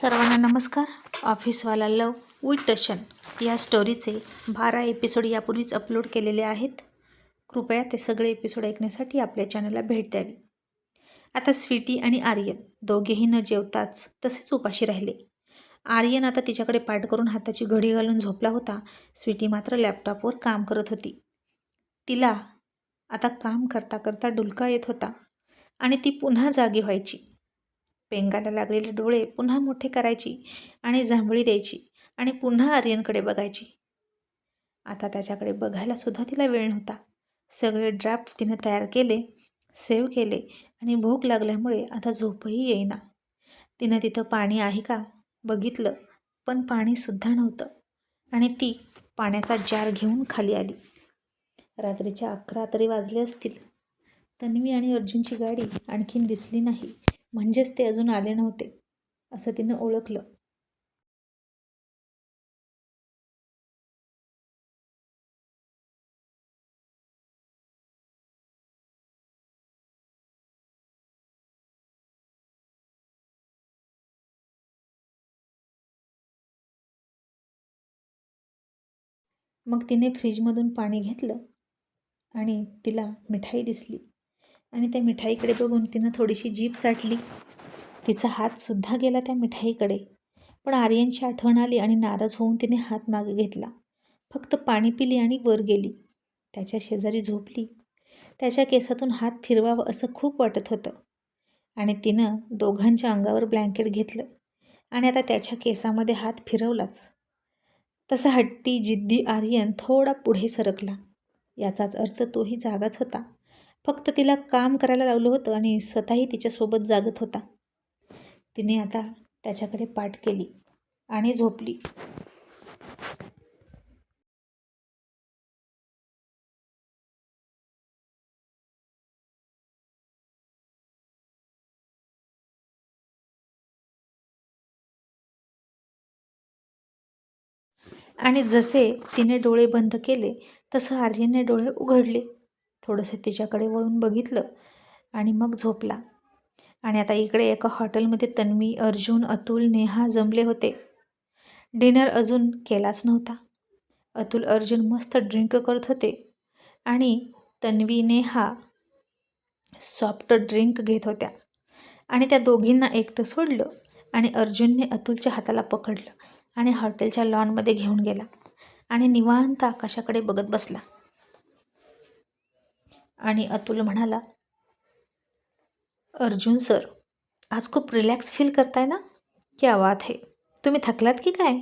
सर्वांना नमस्कार. ऑफिसवाला लव विथ टशन या स्टोरीचे बारा एपिसोड यापूर्वीच अपलोड केलेले आहेत. कृपया ते सगळे एपिसोड ऐकण्यासाठी आपल्या चॅनलला भेट द्यावी. आता स्वीटी आणि आर्यन दोघेही न जेवताच तसेच उपाशी राहिले. आर्यन आता तिच्याकडे पाठ करून हाताची घडी घालून झोपला होता. स्वीटी मात्र लॅपटॉपवर काम करत होती. तिला आता काम करता करता डुलका येत होता आणि ती पुन्हा जागी व्हायची. पेंगाला लागलेले डोळे पुन्हा मोठे करायची आणि जांभळी द्यायची आणि पुन्हा आर्यनकडे बघायची. आता त्याच्याकडे बघायला सुद्धा तिला वेळ नव्हता. सगळे ड्राफ्ट तिनं तयार केले सेव्ह केले आणि भूक लागल्यामुळे आता झोपही येईना. तिनं तिथं पाणी आहे का? बघितलं पण पाणीसुद्धा नव्हतं. आणि ती पाण्याचा जार घेऊन खाली आली. रात्रीच्या अकरा तरी वाजले असतील. तन्वी आणि अर्जुनची गाडी आणखीन दिसली नाही. म्हणजेच ते अजून आले नव्हते असं तिनं ओळखलं. मग तिने फ्रीजमधून पाणी घेतलं आणि तिला मिठाई दिसली. आणि त्या मिठाईकडे बघून तिनं थोडीशी जीभ चाटली. तिचा हातसुद्धा गेला त्या मिठाईकडे. पण आर्यनची आठवण आली आणि नाराज होऊन तिने हात मागे घेतला. फक्त पाणी पिली आणि वर गेली. त्याच्या शेजारी झोपली. त्याच्या केसातून हात फिरवावं असं खूप वाटत होतं. आणि तिनं दोघांच्या अंगावर ब्लँकेट घेतलं आणि आता त्याच्या केसामध्ये हात फिरवलाच. तसा हट्टी जिद्दी आर्यन थोडा पुढे सरकला. याचाच अर्थ तोही जागाच होता. फक्त तिला काम करायला लावलं होतं आणि स्वतःही तिच्यासोबत जागत होता. तिने आता त्याच्याकडे पाठ केली आणि झोपली. आणि जसे तिने डोळे बंद केले तसं आर्यने डोळे उघडले. थोडंसं तिच्याकडे वळून बघितलं आणि मग झोपला. आणि आता इकडे एका हॉटेलमध्ये तन्वी अर्जुन अतुल नेहा जमले होते. डिनर अजून केलाच नव्हता. अतुल अर्जुन मस्त ड्रिंक करत होते. आणि तन्वी नेहा सॉफ्ट ड्रिंक घेत होत्या. आणि त्या दोघींना एकटं सोडलं आणि अर्जुनने अतुलच्या हाताला पकडलं आणि हॉटेलच्या लॉनमध्ये घेऊन गेला आणि निवांत आकाशाकडे बघत बसला. आणि अतुल म्हणाला अर्जुन सर आज खूप रिलॅक्स फील करताय ना? क्या बात आहे तुम्ही थकलात की काय?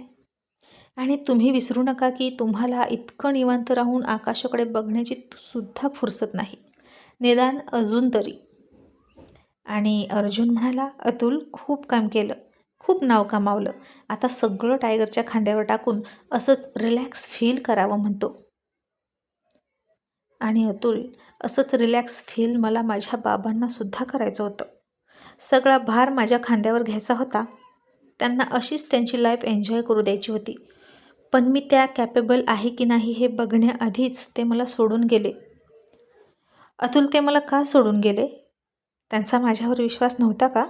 आणि तुम्ही विसरू नका की तुम्हाला इतकं निवांत राहून आकाशाकडे बघण्याची सुद्धा फुरसत नाही. निदान अजून तरी. आणि अर्जुन म्हणाला अतुल खूप काम केलं. खूप नाव कमावलं. आता सगळं टायगरच्या खांद्यावर टाकून असंच रिलॅक्स फील करावं म्हणतो. आणि अतुल असंच रिलॅक्स फील मला माझ्या बाबांनासुद्धा करायचं होतं. सगळा भार माझ्या खांद्यावर घ्यायचा होता. त्यांना अशीच त्यांची लाईफ एन्जॉय करू द्यायची होती. पण मी त्या कॅपेबल आहे की नाही हे बघण्याआधीच ते मला सोडून गेले. अतुल ते मला का सोडून गेले? त्यांचा माझ्यावर विश्वास नव्हता का?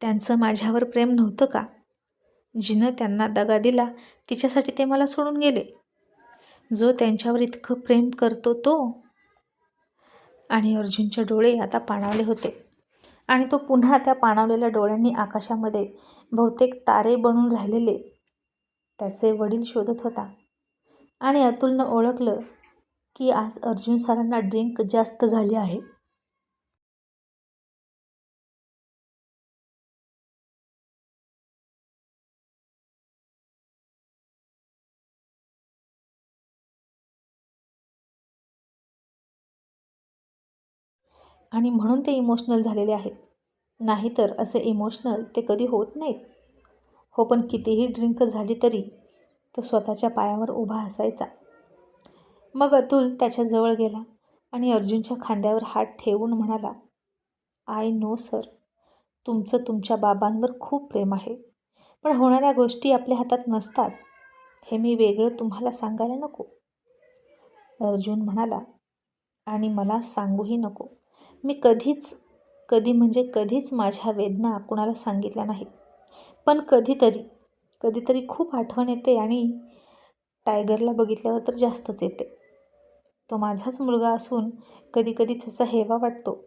त्यांचं माझ्यावर प्रेम नव्हतं का? जिनं त्यांना दगा दिला तिच्यासाठी ते मला सोडून गेले. जो त्यांच्यावर इतकं प्रेम करतो तो. आणि अर्जुनचे डोळे आता पाणावले होते. आणि तो पुन्हा त्या पाणावलेल्या डोळ्यांनी आकाशामध्ये बहुतेक तारे बनून राहिलेले त्याचे वडील शोधत होता. आणि अतुलनं ओळखलं की आज अर्जुन सरांना ड्रिंक जास्त झाली आहे. आणि म्हणून ते इमोशनल झालेले आहेत. नाहीतर असे इमोशनल ते कधी होत नाहीत. हो पण कितीही ड्रिंक झाली तरी तो स्वतःच्या पायावर उभा असायचा. मग अतुल त्याच्याजवळ गेला आणि अर्जुनच्या खांद्यावर हात ठेवून म्हणाला आय नो सर तुमचं तुमच्या बाबांवर खूप प्रेम आहे. पण होणाऱ्या गोष्टी आपल्या हातात नसतात. हे मी वेगळं तुम्हाला सांगायला नको. अर्जुन म्हणाला आणि मला सांगूही नको. मी कधीच कधी म्हणजे कधीच माझ्या वेदना कुणाला सांगितल्या नाहीत. पण कधीतरी कधीतरी खूप आठवण येते आणि टायगरला बघितल्यावर तर जास्तच येते. तो माझाच मुलगा असून कधीकधी त्याचा हेवा वाटतो.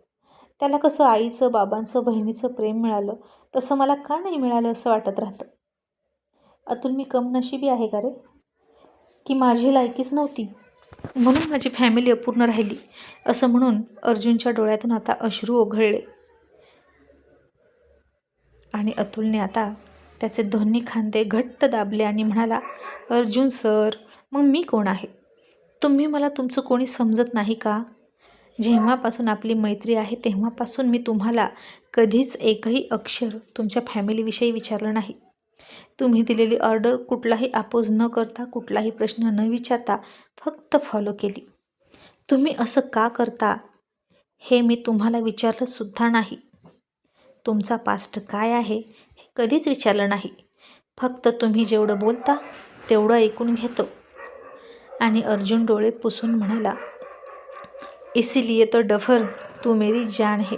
त्याला कसं आईचं बाबांचं बहिणीचं प्रेम मिळालं तसं मला का नाही मिळालं असं वाटत राहतं? अतुल मी कमनशिबी आहे का रे? की माझी लायकीच नव्हती? म्हणून माझी फॅमिली अपूर्ण राहिली. असं म्हणून अर्जुनच्या डोळ्यातून आता अश्रू ओघळले. आणि अतुलने आता त्याचे दोन्ही खांदे घट्ट दाबले आणि म्हणाला अर्जुन सर मग मी कोण आहे? तुम्ही मला तुमचं कोणी समजत नाही का? जेव्हापासून आपली मैत्री आहे तेव्हापासून मी तुम्हाला कधीच एकही अक्षर तुमच्या फॅमिलीविषयी विचारलं नाही. तुम्ही दिलेली ऑर्डर कुठलाही अपोज न करता कुठलाही प्रश्न न विचारता फक्त फॉलो केली. तुम्ही असं का करता हे मी तुम्हाला विचारलंसुद्धा नाही. तुमचा पास्ट काय आहे हे कधीच विचारलं नाही. फक्त तुम्ही जेवढं बोलता तेवढं ऐकून घेतो. आणि अर्जुन डोळे पुसून म्हणाला इसिलिये तो डफर तू मेरी जान है.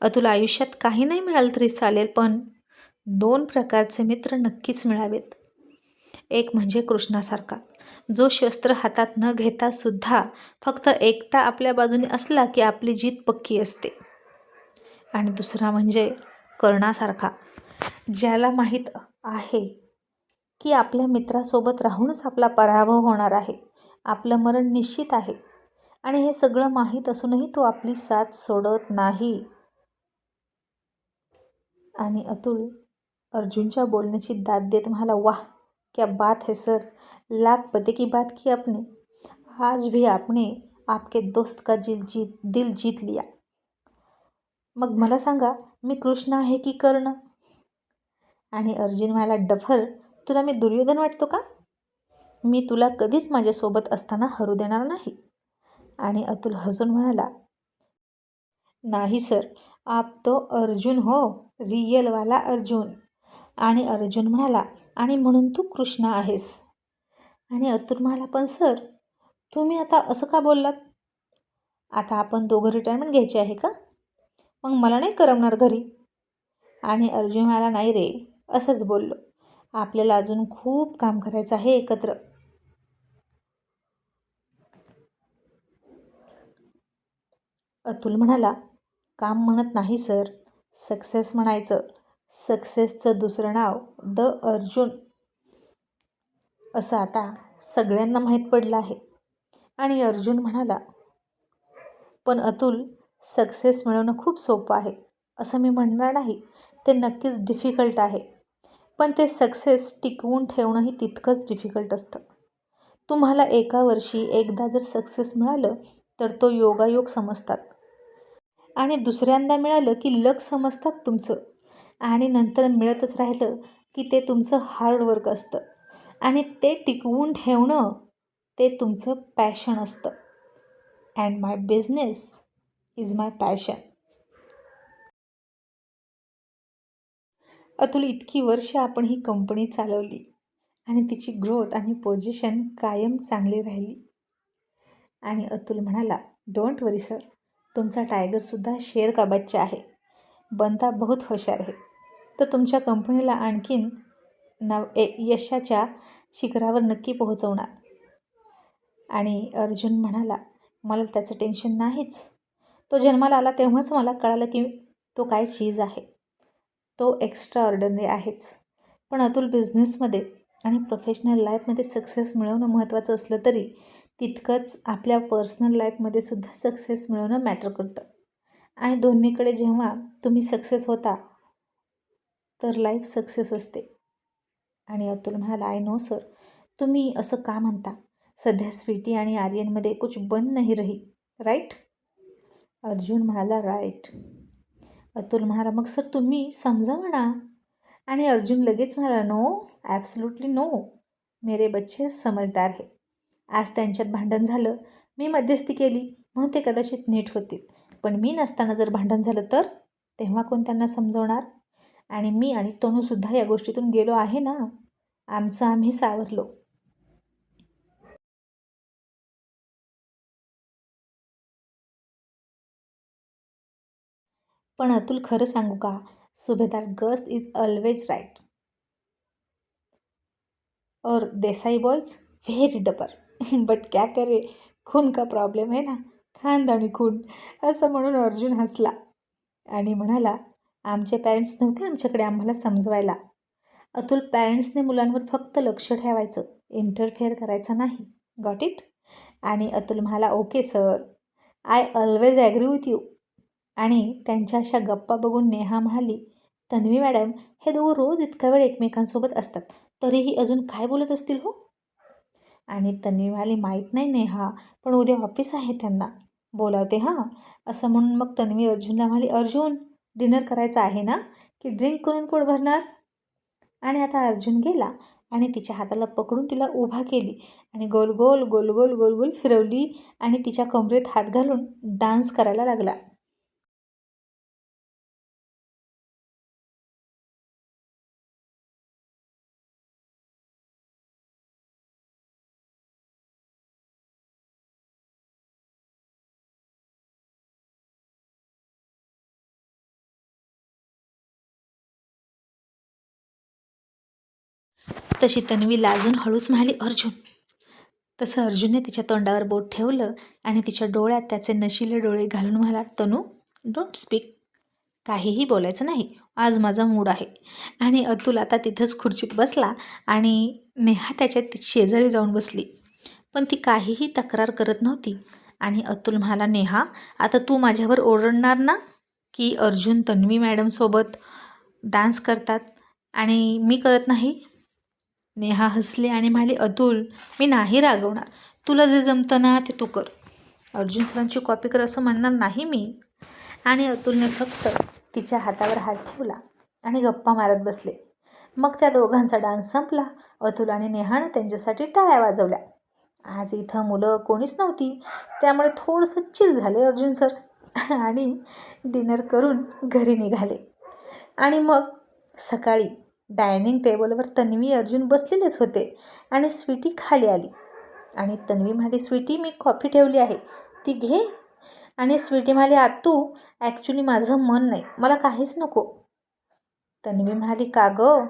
अतुला आयुष्यात काही नाही मिळालं तरी चालेल पण दोन प्रकारचे मित्र नक्कीच मिळावेत. एक म्हणजे कृष्णासारखा जो शस्त्र हातात न घेता सुद्धा फक्त एकटा आपल्या बाजूने असला की आपली जीत पक्की असते. आणि दुसरा म्हणजे कर्णासारखा ज्याला माहीत आहे की आपल्या मित्रासोबत राहूनच आपला पराभव होणार आहे आपलं मरण निश्चित आहे आणि हे सगळं माहीत असूनही तो आपली साथ सोडत नाही. आणि अतुल अर्जुनच्या बोलण्याची दाद देत म्हणाला वाह क्या बात है सर. लाख पते की बात की आपने. आज भी आपने आपके दोस्त का दिल जीत दिल जीत लिया. मग मला सांगा मी कृष्ण आहे की कर्ण? आणि अर्जुन म्हणाला डफर तुला मी दुर्योधन वाटतो का? मी तुला कधीच माझ्यासोबत असताना हरू देणार नाही. आणि अतुल हसून म्हणाला नाही सर. आप तो अर्जुन हो रियलवाला अर्जुन. आणि अर्जुन म्हणाला आणि म्हणून तू कृष्णा आहेस. आणि अतुल म्हणाला पण सर तुम्ही आता असं का बोललात? आता आपण दोघं रिटायरमेंट घ्यायची आहे का? मग मला नाही करमणार घरी. आणि अर्जुन म्हणाला नाही रे असंच बोललो. आपल्याला अजून खूप काम करायचं आहे एकत्र. अतुल म्हणाला काम म्हणत नाही सर. सक्सेस म्हणायचं. सक्सेसचं दुसरं नाव द अर्जुन. असं आता सगळ्यांना माहीत पडलं आहे. आणि अर्जुन म्हणाला पण अतुल सक्सेस मिळवणं खूप सोपं आहे. असं मी म्हणणार नाही. ते नक्कीच डिफिकल्ट आहे. पण ते सक्सेस टिकवून ठेवणंही तितकंच डिफिकल्ट असतं. तुम्हाला एका वर्षी एकदा जर सक्सेस मिळालं तर तो योगायोग समजतात. आणि दुसऱ्यांदा मिळालं की लक समजतात तुमचं. आणि नंतर मिळतच राहिलं की ते तुमचं हार्डवर्क असतं. आणि ते टिकवून ठेवणं ते तुमचं पॅशन असतं. And my business is my passion Atul इतकी वर्ष आपण ही कंपनी चालवली आणि तिची ग्रोथ आणि पोझिशन कायम चांगली राहिली. आणि अतुल म्हणाला डोंट वरी सर तुमचा टायगरसुद्धा शेर का बच्चा आहे. बनता बहुत हुशार आहे. तो तुमच्या कंपनीला आणखीन नव ए यशाच्या शिखरावर नक्की पोहोचवणार. आणि अर्जुन म्हणाला मला त्याचं टेन्शन नाहीच. तो जन्माला आला तेव्हाच मला कळालं की तो काय चीज आहे. तो एक्स्ट्रा ऑर्डनरी आहेच. पण अतुल बिझनेसमध्ये आणि प्रोफेशनल लाईफमध्ये सक्सेस मिळवणं महत्त्वाचं असलं तरी तितकंच आपल्या पर्सनल लाईफमध्ये सुद्धा सक्सेस मिळवणं मॅटर करतं. आणि दोन्हीकडे जेव्हा तुम्ही सक्सेस होता तर लाईफ सक्सेस असते. आणि अतुल म्हणाला आय नो सर तुम्ही असं का म्हणता? सध्या स्वीटी आणि आर्यनमध्ये कुछ बंद नाही रही राईट अर्जुन म्हणाला राईट अतुल म्हणाला मग सर तुम्ही समजा म्हणा. आणि अर्जुन लगेच म्हणाला नो ॲब्सोल्युटली नो मेरे बच्चे समजदार हे. आज त्यांच्यात भांडण झालं. मी मध्यस्थी केली. म्हणून ते कदाचित नीट होतील. पण मी नसताना जर भांडण झालं तर? तेव्हा कोण त्यांना समजवणार? आणि मी आणि तनूसुद्धा या गोष्टीतून गेलो आहे ना? आमचं आम्ही सावरलो. पण अतुल खरं सांगू का? Subhedar girls is always right और Desai boys very dumber. But क्या करे? खून का प्रॉब्लेम आहे ना? खानदानी खून. असं म्हणून अर्जुन हसला आणि म्हणाला आमचे पॅरेंट्स नव्हते आमच्याकडे आम्हाला समजवायला. अतुल पॅरेंट्सने मुलांवर फक्त लक्ष ठेवायचं. इंटरफेअर करायचं नाही. गॉट इट आणि अतुल म्हणाला okay sir I always agree with you आणि त्यांच्या अशा गप्पा बघून नेहा म्हणाली तन्वी मॅडम हे दोघं रोज इतका वेळ एकमेकांसोबत असतात. तरीही अजून काय बोलत असतील हो? आणि तन्वी म्हणाली माहीत नाही नेहा पण उद्या ऑफिस आहे त्यांना. बोलावते हां. असं म्हणून मग तन्वी अर्जुनला म्हणाली अर्जुन डिनर करायचं आहे ना की ड्रिंक करून पोट भरणार? आणि आता अर्जुन गेला आणि तिच्या हाताला पकडून तिला उभा केली आणि गोल गोल गोल गोल गोल गोल फिरवली आणि तिच्या कमरेत हात घालून डान्स करायला लागला. तशी तन्वी लाजून हळूच म्हणाली अर्जुन. तसं अर्जुनने तिच्या तोंडावर बोट ठेवलं आणि तिच्या डोळ्यात त्याचे नशिले डोळे घालून म्हणाला तनू डोंट स्पीक काहीही बोलायचं नाही. आज माझा मूड आहे. आणि अतुल आता तिथंच खुर्चीत बसला आणि नेहा त्याच्या शेजारी जाऊन बसली. पण ती काहीही तक्रार करत नव्हती. आणि अतुल म्हणाला नेहा आता तू माझ्यावर ओरडणार ना? की अर्जुन तन्वी मॅडमसोबत डान्स करतात आणि मी करत नाही? नेहा हसली आणि म्हणाली अतुल मी नाही रागवणार. तुला जे जमतं ना ते तू कर. अर्जुन सरांची कॉपी कर असं म्हणणार नाही मी. आणि अतुलने फक्त तिच्या हातावर हात ठेवला आणि गप्पा मारत बसले. मग त्या दोघांचा डान्स संपला. अतुल आणि नेहानं त्यांच्यासाठी टाळ्या वाजवल्या. आज इथं मुलं कोणीच नव्हती. त्यामुळे थोडंसं चिल झाले अर्जुन सर. आणि डिनर करून घरी निघाले. आणि मग सकाळी डायनिंग टेबलवर तन्वी अर्जुन बसलेलेच होते आणि स्वीटी खाली आली. आणि तन्वी म्हणाली स्वीटी मी कॉफी ठेवली आहे. ती घे. आणि स्वीटी म्हणाली आतू ॲक्च्युली माझं मन नाही. मला काहीच नको. तन्वी म्हणाली का गं?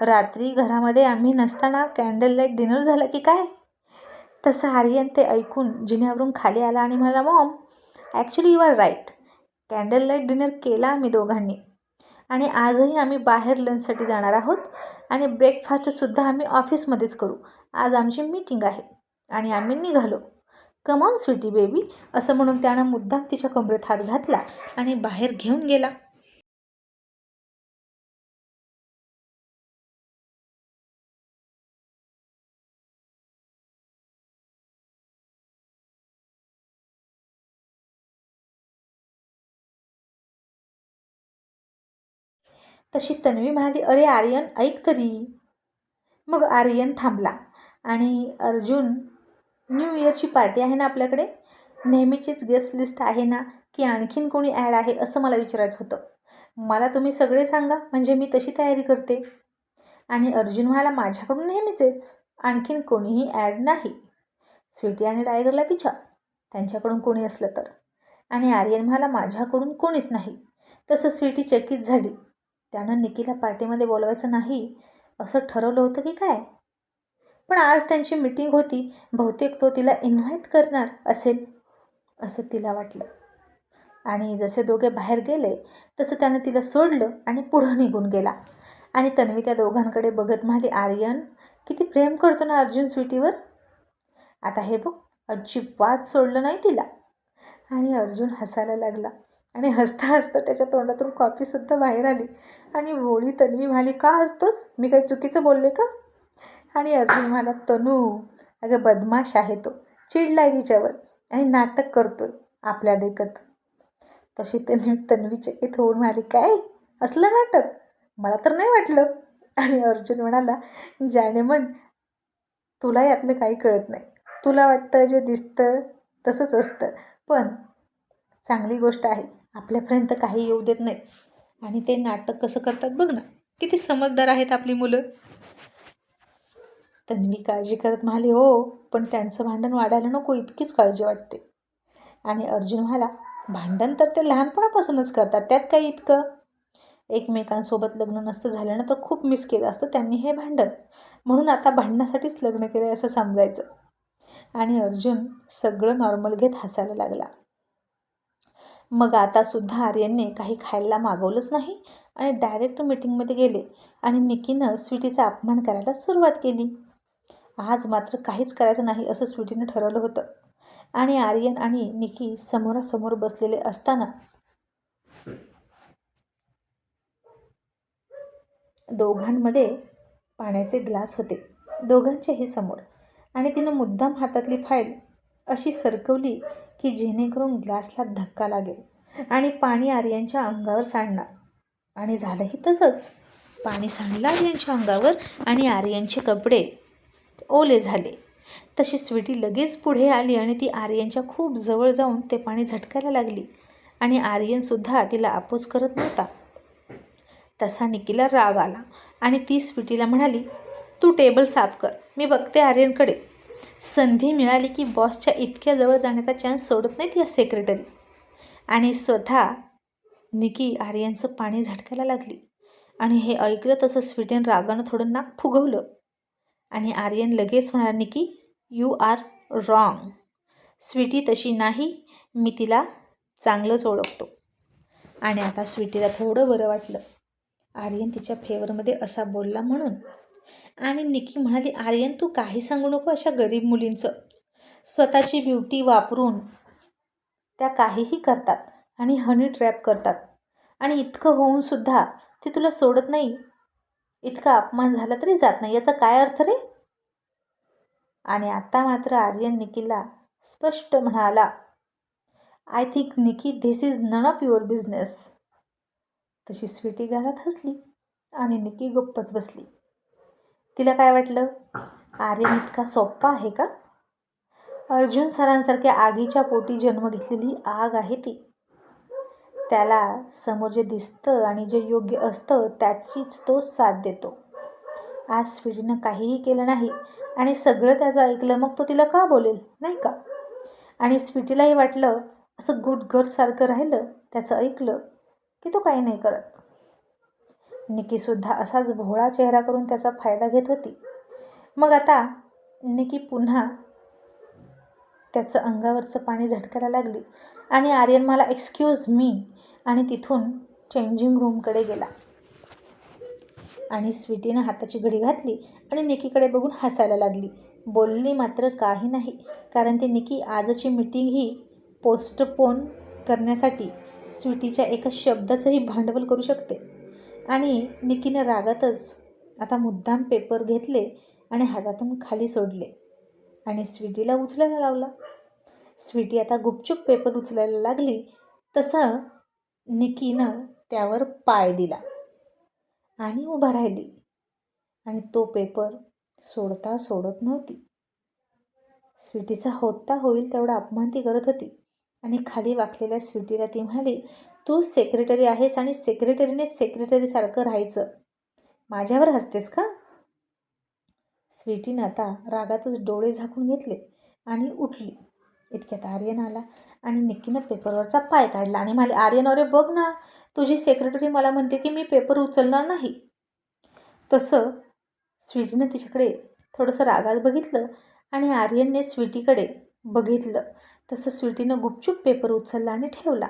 रात्री घरामध्ये आम्ही नसताना कॅन्डल लाइट डिनर झालं की काय? तसं आर्यन ते ऐकून जिन्यावरून खाली आला आणि म्हणाला mom actually you are right candle light dinner केला आम्ही दोघांनी. आणि आजही आम्ही बाहेर लंचसाठी जाणार आहोत. आणि ब्रेकफास्टसुद्धा आम्ही ऑफिसमध्येच करू. आज आमची मीटिंग आहे. आणि आम्ही निघालो. कमॉन स्वीटी बेबी असं म्हणून त्यानं मुद्दाम तिच्या कमरेत हात घातला आणि बाहेर घेऊन गेला. तशी तन्वी म्हणाली अरे आर्यन ऐक तरी. मग आर्यन थांबला आणि अर्जुन न्यू इयरची पार्टी आहे ना आपल्याकडे? नेहमीचीच गेस्ट लिस्ट आहे ना की आणखीन कोणी ॲड आहे असं मला विचारायचं होतं. मला तुम्ही सगळे सांगा म्हणजे मी तशी तयारी करते. आणि अर्जुन म्हणाला माझ्याकडून नेहमीचेच आणखीन कोणीही ॲड नाही. स्वीटी आणि टायगरला विचार त्यांच्याकडून कोणी असलं तर. आणि आर्यन म्हणाला माझ्याकडून कोणीच नाही. तसं स्वीटी चकित झाली. त्यानं निकीला पार्टीमध्ये बोलवायचं नाही असं ठरवलं होतं की काय? पण आज त्यांची मीटिंग होती बहुतेक तो तिला इन्व्हाइट करणार असेल असं तिला वाटलं. आणि जसे दोघे बाहेर गेले तसं त्यानं तिला सोडलं आणि पुढं निघून गेला. आणि तन्वी त्या दोघांकडे बघत म्हणाली आर्यन किती प्रेम करतो ना अर्जुन स्वीटीवर? आता हे बघ अजिबात सोडलं नाही तिला. आणि अर्जुन हसायला लागला. आणि हसता हसता त्याच्या तोंडातून कॉफीसुद्धा बाहेर आली. आणि भोळी तन्वी म्हणाली का हसतोस? मी काही चुकीचं बोलले का? आणि अर्जुन म्हणाला तनू अगं बदमाश आहे तो. चिडलाय तिच्यावर आणि नाटक करतोय आपल्या देखत. तशी तन्वी तन्वी चकित होऊन म्हणाली काय? असलं नाटक? मला तर नाही वाटलं. आणि अर्जुन म्हणाला ज्याने म्हण तुला यातलं काही कळत नाही. तुला वाटतं जे दिसतं तसंच असतं. पण चांगली गोष्ट आहे आपल्यापर्यंत काही येऊ देत नाहीत आणि ते नाटक कसं करतात बघ ना किती समजदार आहेत आपली मुलं. तन्वी काळजी करत म्हणाली हो पण त्यांचं भांडण वाढायला नको इतकीच काळजी वाटते. आणि अर्जुन म्हणाला भांडण तर ते लहानपणापासूनच करतात त्यात काही इतकं? एकमेकांसोबत लग्न नसतं झालं ना तर खूप मिस केलं असतं त्यांनी हे भांडण. म्हणून आता भांडण्यासाठीच लग्न केलं आहे असं समजायचं. आणि अर्जुन सगळं नॉर्मल घेत हसायला लागला. मग आता सुद्धा आर्यनने काही खायला मागवलंच नाही आणि डायरेक्ट मीटिंगमध्ये गेले आणि निकीनं स्वीटीचा अपमान करायला सुरुवात केली. आज मात्र काहीच करायचं नाही असं स्वीटीनं ठरवलं होतं. आणि आर्यन आणि निकी समोरासमोर बसलेले असताना दोघांमध्ये पाण्याचे ग्लास होते. दोघांच्याही समोर. आणि तिनं मुद्दाम हातातली फाईल अशी सरकवली की जेणेकरून ग्लासला धक्का लागेल आणि पाणी आर्यनच्या अंगावर सांडणार. आणि झालंही तसंच. पाणी सांडलं आर्यनच्या अंगावर आणि आर्यनचे कपडे ओले झाले. तशी स्वीटी लगेच पुढे आली आणि ती आर्यनच्या खूप जवळ जाऊन ते पाणी झटकायला लागली. आणि आर्यनसुद्धा तिला आपोस करत नव्हता. तसा निकीला राग आला आणि ती स्वीटीला म्हणाली तू टेबल साफ कर. मी बघते आर्यनकडे. संधी मिळाली की बॉसच्या इतक्या जवळ जाण्याचा चान्स सोडत नाहीत या सेक्रेटरी आणि स्वतः निकी आर्यनचं पाणी झटकायला लागली. आणि हे ऐकलं तसं स्वीटन रागानं थोडं नाक फुगवलं. आणि आर्यन लगेच म्हणाला Nikki you are wrong sweetie तशी नाही मी तिला चांगलंच ओळखतो. आणि आता स्वीटीला थोडं बरं वाटलं. आर्यन तिच्या फेवरमध्ये असा बोलला म्हणून आणि निकी म्हणाली आर्यन तू काही सांगू नको अशा गरीब मुलींचं. स्वतःची ब्युटी वापरून त्या काहीही करतात आणि हनी ट्रॅप करतात. आणि इतकं होऊनसुद्धा ते तुला सोडत नाही. इतका अपमान झाला तरी जात नाही. याचा काय अर्थ रे? आणि आता मात्र आर्यन निकीला स्पष्ट म्हणाला I think Niki this is none of your business तशी स्वीटी घरात हसली आणि निकी गप्पच बसली. तिला काय वाटलं? आर्यन इतका सोप्पा आहे का? अर्जुन सरांसारख्या आगीच्या पोटी जन्म घेतलेली आग आहे ती. त्याला समोर जे दिसतं आणि जे योग्य असतं त्याचीच तो साथ देतो. आज स्वीटीनं काहीही केलं नाही आणि सगळं त्याचं ऐकलं मग तो तिला का बोलेल? नाही का? आणि स्वीटीलाही वाटलं असं गुड गर्लसारखं राहिलं त्याचं ऐकलं की तो काही नाही करत. निकीसुद्धा असाच भोळा चेहरा करून त्याचा फायदा घेत होती. मग आता निकी पुन्हा त्याचं अंगावरचं पाणी झटकायला लागली आणि आर्यन मला एक्सक्यूज मी आणि तिथून चेंजिंग रूमकडे गेला. आणि स्वीटीनं हाताची घडी घातली आणि निकीकडे बघून हसायला लागली. बोलली मात्र काही नाही कारण ती निकी आजची मीटिंग ही पोस्टपोन करण्यासाठी स्वीटीच्या एका शब्दाचंही भांडवल करू शकते. आणि निकीनं रागातच आता मुद्दाम पेपर घेतले आणि हातातून खाली सोडले. आणि स्वीटीला उचलायला लावला. स्वीटी आता गुपचूप पेपर उचलायला लागली. तसं निकीनं त्यावर पाय दिला आणि उभा राहिली. आणि तो पेपर सोडता सोडत नव्हती. स्वीटीचा होता होईल तेवढा अपमान ती करत होती. आणि खाली वाकलेल्या स्वीटीला ती म्हणाली तू सेक्रेटरी आहेस आणि सेक्रेटरीने सेक्रेटरीसारखं राहायचं. माझ्यावर हसतेस का? स्वीटीनं आता रागातच डोळे झाकून घेतले आणि उठली. इतक्यात आर्यन आला आणि निक्कीनं पेपरवरचा पाय काढला आणि म्हणाले आर्यन अरे बघ ना तुझी सेक्रेटरी मला म्हणते की मी पेपर उचलणार नाही. तसं स्वीटीनं तिच्याकडे थोडंसं रागात बघितलं आणि आर्यनने स्वीटीकडे बघितलं. तसं स्वीटीनं गुपचूप पेपर उचलला आणि ठेवला.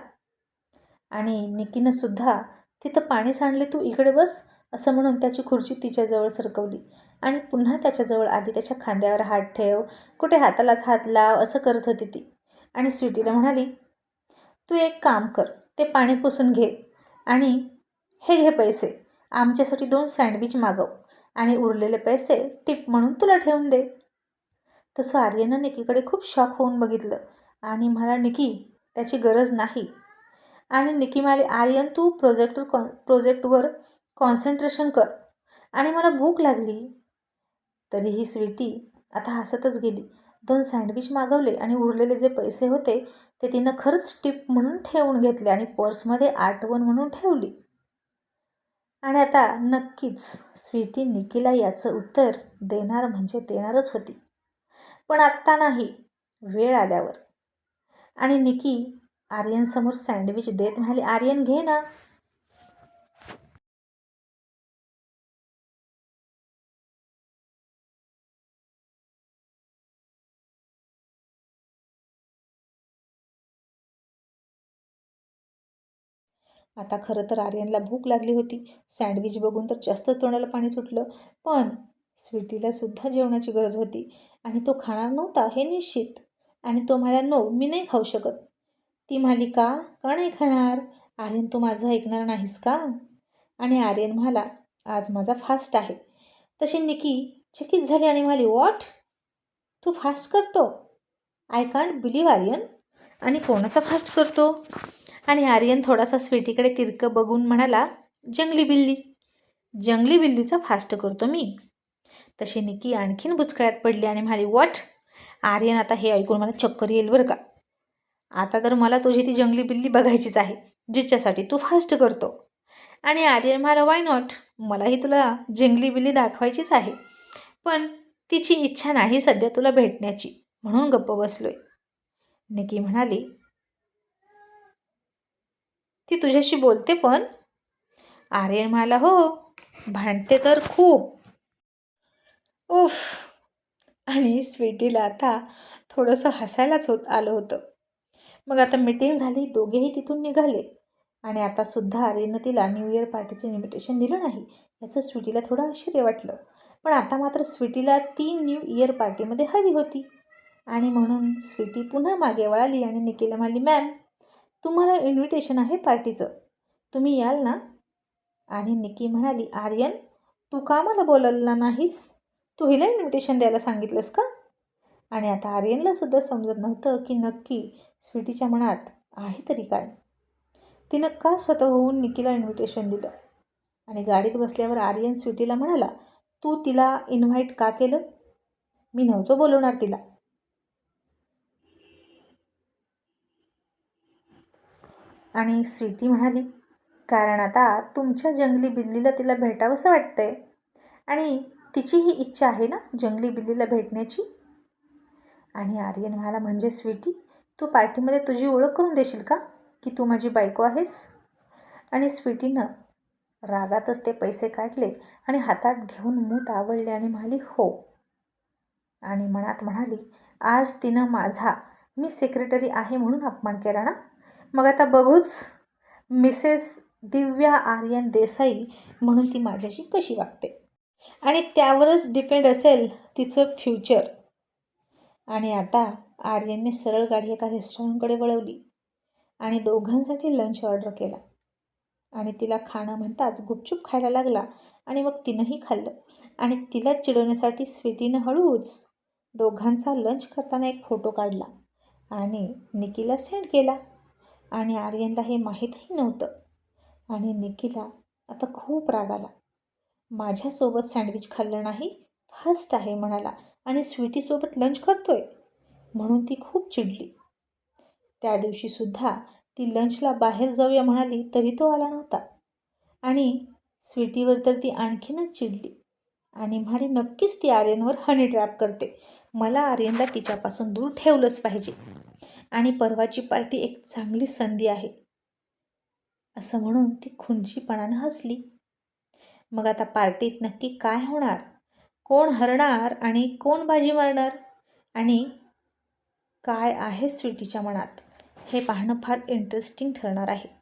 आणि निकीनं सुद्धा तिथं पाणी सांडले तू इकडे बस असं म्हणून त्याची खुर्ची तिच्याजवळ सरकवली. आणि पुन्हा त्याच्याजवळ आली त्याच्या खांद्यावर हात ठेव कुठे हातालाच हात लाव असं करत होती ती. आणि स्वीटीला म्हणाली तू एक काम कर ते पाणी पुसून घे आणि हे घे पैसे आमच्यासाठी दोन सँडविच मागव आणि उरलेले पैसे टिप म्हणून तुला ठेवून दे. तसं आर्यनं निकीकडे खूप शॉक होऊन बघितलं. आणि मला निकी त्याची गरज नाही. आणि निकी म्हणाली आर्यन तू प्रोजेक्टर कॉन प्रोजेक्टवर कॉन्सन्ट्रेशन कर. आणि मला भूक लागली. तरीही स्वीटी आता हसतच गेली. दोन सँडविच मागवले आणि उरलेले जे पैसे होते ते तिनं खरंच टिप म्हणून ठेवून घेतले आणि पर्समध्ये आठवण म्हणून ठेवली. आणि आता नक्कीच स्वीटी निकीला याचं उत्तर देणार म्हणजे देणारच होती. पण आत्ता नाही. वेळ आल्यावर. आणि निकी आर्यनसमोर सँडविच देत म्हणाली आर्यन घे ना. आता खरं तर आर्यनला भूक लागली होती. सँडविच बघून तर जास्त तोंडाला पाणी सुटलं पण स्वीटीला सुद्धा जेवणाची गरज होती आणि तो खाणार नव्हता हे निश्चित. आणि तो म्हणाला नो मी नाही खाऊ शकत. ती मालिका का का नाही खाणार? आर्यन तू माझं ऐकणार नाहीस का? आणि आर्यन म्हणाला आज माझा फास्ट आहे. तशी निकी चकित झाली आणि म्हणाली वॉट तू फास्ट करतो? I can't believe Aryan. आणि कोणाचा फास्ट करतो? आणि आर्यन थोडासा स्वीटीकडे तिरकं बघून म्हणाला जंगली बिल्ली. जंगली बिल्लीचा फास्ट करतो मी. तशी निकी आणखीन बुचकळ्यात पडली आणि म्हणाली वॉट आर्यन आता हे ऐकून मला चक्कर येईल बरं का. आता तर मला तुझी ती जंगली बिल्ली बघायचीच आहे जिच्यासाठी तू फास्ट करतो. आणि आर्यन म्हणाला वाय नॉट मलाही तुला जंगली बिल्ली दाखवायचीच आहे. पण तिची इच्छा नाही सध्या तुला भेटण्याची म्हणून गप्प बसलोय. निकी म्हणाली ती तुझ्याशी बोलते पण. आर्यन म्हणाला हो, हो भांडते तर खूप. उफ. आणि स्वीटीला आता थोडंसं हसायलाच होत आलं होतं. मग आता मीटिंग झाली दोघेही तिथून निघाले. आणि आता सुद्धा आर्यनं तिला न्यू इयर पार्टीचं इन्व्हिटेशन दिलं नाही याचं स्वीटीला थोडं आश्चर्य वाटलं. पण आता मात्र स्वीटीला ती न्यू इयर पार्टीमध्ये हवी होती. आणि म्हणून स्वीटी पुन्हा मागे वळाली आणि निकीला म्हणाली मॅम तुम्हाला इन्व्हिटेशन आहे पार्टीचं. तुम्ही याल ना? आणि निकी म्हणाली आर्यन तू का मला बोलायला नाहीस? तू हिला इन्व्हिटेशन द्यायला सांगितलंस का? आणि आता आर्यनला सुद्धा समजत नव्हतं की नक्की स्वीटीच्या मनात आहे तरी काय. तिनं का स्वतः होऊन निकीला इन्व्हिटेशन दिलं? आणि गाडीत बसल्यावर आर्यन स्वीटीला म्हणाला तू तिला इन्व्हाइट का केलं? मी नव्हतो बोलवणार तिला. आणि स्वीटी म्हणाली कारण आता तुमच्या जंगली बिल्लीला तिला भेटावंसं वाटतंय. आणि तिची ही इच्छा आहे ना जंगली बिल्लीला भेटण्याची? आणि आर्यन म्हणाला म्हणजे स्वीटी तू पार्टीमध्ये तुझी ओळख करून देशील का? की तू माझी बायको आहेस? आणि स्वीटीनं रागातच ते पैसे काढले आणि हातात घेऊन मूठ आवडले आणि म्हणाली हो. आणि मनात म्हणाली आज तिनं माझा मी सेक्रेटरी आहे म्हणून अपमान केला ना? मग आता बघूच मिसेस दिव्या आर्यन देसाई म्हणून ती माझ्याशी कशी वागते? आणि त्यावरच डिपेंड असेल तिचं फ्युचर आणि आता आर्यनने सरळ गाडी एका रेस्टॉरंटकडे वळवली आणि दोघांसाठी लंच ऑर्डर केला. आणि तिला खाणं म्हणताच गुपचूप खायला लागला आणि मग तिनंही खाल्लं. आणि तिला चिडवण्यासाठी स्वीटीनं हळूच दोघांचा लंच करताना एक फोटो काढला आणि निकीला सेंड केला. आणि आर्यनला हे माहीतही नव्हतं. आणि निकीला आता खूप राग आला. माझ्यासोबत सँडविच खाल्लं नाही फास्ट आहे म्हणाला. आणि स्वीटीसोबत लंच करतोय? म्हणून ती खूप चिडली. त्या दिवशीसुद्धा ती लंचला बाहेर जाऊया म्हणाली तरी तो आला नव्हता. आणि स्वीटीवर तर ती आणखीनच चिडली. आणि म्हणाली नक्कीच ती आर्यनवर हनी ट्रॅप करते. मला आर्यनला तिच्यापासून दूर ठेवलंच पाहिजे. आणि परवाची पार्टी एक चांगली संधी आहे. असं म्हणून ती खुंचीपणानं हसली. मग आता पार्टीत नक्की काय होणार? कोण हरणार आणि कोण बाजी मारणार? आणि काय आहे स्वीटीच्या मनात? हे पाहणं फार इंटरेस्टिंग ठरणार आहे.